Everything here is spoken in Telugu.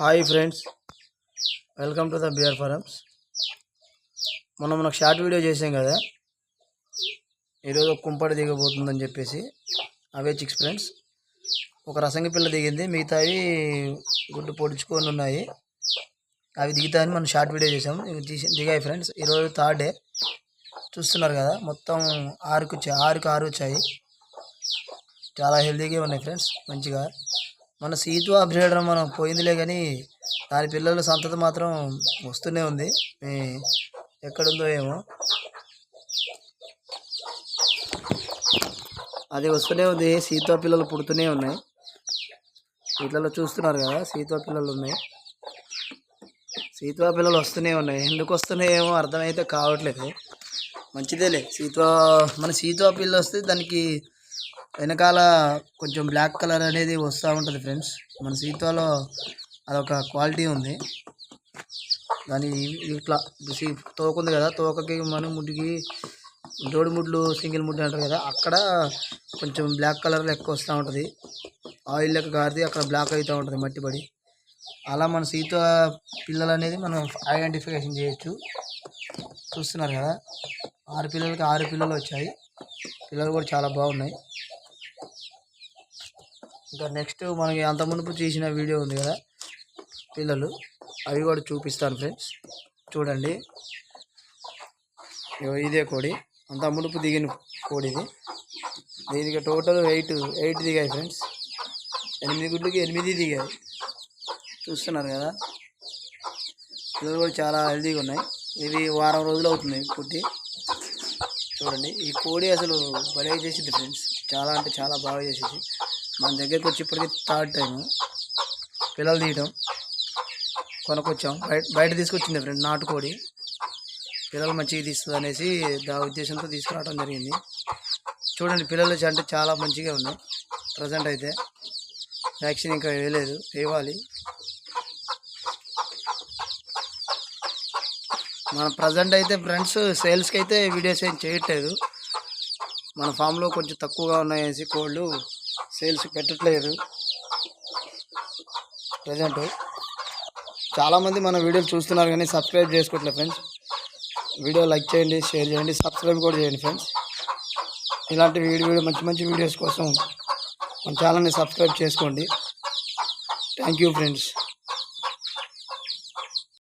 Hi friends. Welcome to the beer farms. మనం మనకు షార్ట్ వీడియో చేసాం కదా. ఈరోజు ఒక కుంపడి దిగబోతుందని చెప్పేసి. అవే చిక్స్ ఫ్రెండ్స్. ఒక రసంగి పిల్ల దిగింది. మిగతావి గుడ్డు పొడుచుకొని ఉన్నాయి. అవి దిగుతాయని మనం షార్ట్ వీడియో చేసాము దిగాయి ఫ్రెండ్స్. ఈరోజు థర్డ్ డే. చూస్తున్నారు కదా మొత్తం ఆరుకు వచ్చాయి ఆరుకు ఆరు వచ్చాయి. చాలా హెల్తీగా ఉన్నాయి ఫ్రెండ్స్. మంచిగా మన సీతు అప్గ్రేడర్ మనం పోయిందిలే కానీ దాని పిల్లల సంతతి మాత్రం వస్తూనే ఉంది. ఎక్కడుందో ఏమో. అది వస్తూనే ఉంది. సీతో పిల్లలు పుడుతూనే ఉన్నాయి. వీటిలో చూస్తున్నారు కదా సీతో పిల్లలు ఉన్నాయి. సీతా పిల్లలు వస్తూనే ఉన్నాయి. ఎందుకు వస్తున్నాయేమో అర్థమైతే కావట్లేదు. మంచిదేలే. సీతో మన సీతా పిల్లలు వస్తే దానికి వెనకాల కొంచెం బ్లాక్ కలర్ అనేది వస్తూ ఉంటుంది ఫ్రెండ్స్ మన సీతాలో అదొక క్వాలిటీ ఉంది. దాని ఇట్లా సీ- తోక ఉంది కదా తోకకి మన ముడ్డుకి జోడి ముడ్లు సింగిల్ ముడ్లు అంటారు కదా అక్కడ కొంచెం బ్లాక్ కలర్లో ఎక్కువ వస్తూ ఉంటుంది. ఆయిల్ లెక్క కారితే అక్కడ బ్లాక్ అవుతూ ఉంటుంది మట్టి పడి అలా మన సీత పిల్లలు అనేది మనం ఐడెంటిఫికేషన్ చేయొచ్చు. చూస్తున్నారు కదా ఆరు పిల్లలకి ఆరు పిల్లలు వచ్చాయి. పిల్లలు కూడా చాలా బాగున్నాయి. ఇంకా నెక్స్ట్ మనకి అంత మునుపు చేసిన వీడియో ఉంది కదా పిల్లలు అవి కూడా చూపిస్తాను ఫ్రెండ్స్ చూడండి. ఇగో ఇదే కోడి. అంత మునుపు దిగిన కోడిది దీనికి టోటల్ ఎయిట్ ఎయిట్ దిగాయి ఫ్రెండ్స్ ఎనిమిది గుడ్లకి ఎనిమిది దిగాయి. చూస్తున్నారు కదా? పిల్లలు కూడా చాలా హెల్తీగా ఉన్నాయి. ఇవి వారం రోజులు అవుతుంది పుట్టి. చూడండి. ఈ కోడి అసలు భలే చేసింది ఫ్రెండ్స్ చాలా అంటే చాలా బాగా చేసేసి మన దగ్గరికి వచ్చి ఇప్పటికీ థర్డ్ టైం పిల్లలు తీయటం. కొనుక్కొచ్చాం. బయట బయట తీసుకొచ్చింది ఫ్రెండ్ నాటుకోడి. పిల్లలు మంచిగా తీస్తుంది అనేసి దా ఉద్దేశంతో తీసుకురావడం జరిగింది. చూడండి పిల్లలు అంటే చాలా మంచిగా ఉన్నాయి ప్రజెంట్ అయితే వ్యాక్సిన్ ఇంకా వేయలేదు. వేయాలి. మన ప్రజెంట్ అయితే ఫ్రెండ్స్ సేల్స్కి అయితే వీడియోస్ ఏం చేయట్లేదు. మన ఫామ్లో కొంచెం తక్కువగా ఉన్నాయనేసి కోళ్ళు సేల్స్ పెట్టట్లేదు. ప్రజెంట్. చాలామంది మన వీడియోలు చూస్తున్నారు కానీ సబ్స్క్రైబ్ చేసుకోవట్లేదు ఫ్రెండ్స్. వీడియో లైక్ చేయండి షేర్ చేయండి సబ్స్క్రైబ్ కూడా చేయండి ఫ్రెండ్స్. ఇలాంటి వీడియో మంచి మంచి వీడియోస్ కోసం మన ఛానల్ని సబ్స్క్రైబ్ చేసుకోండి. Thank you friends.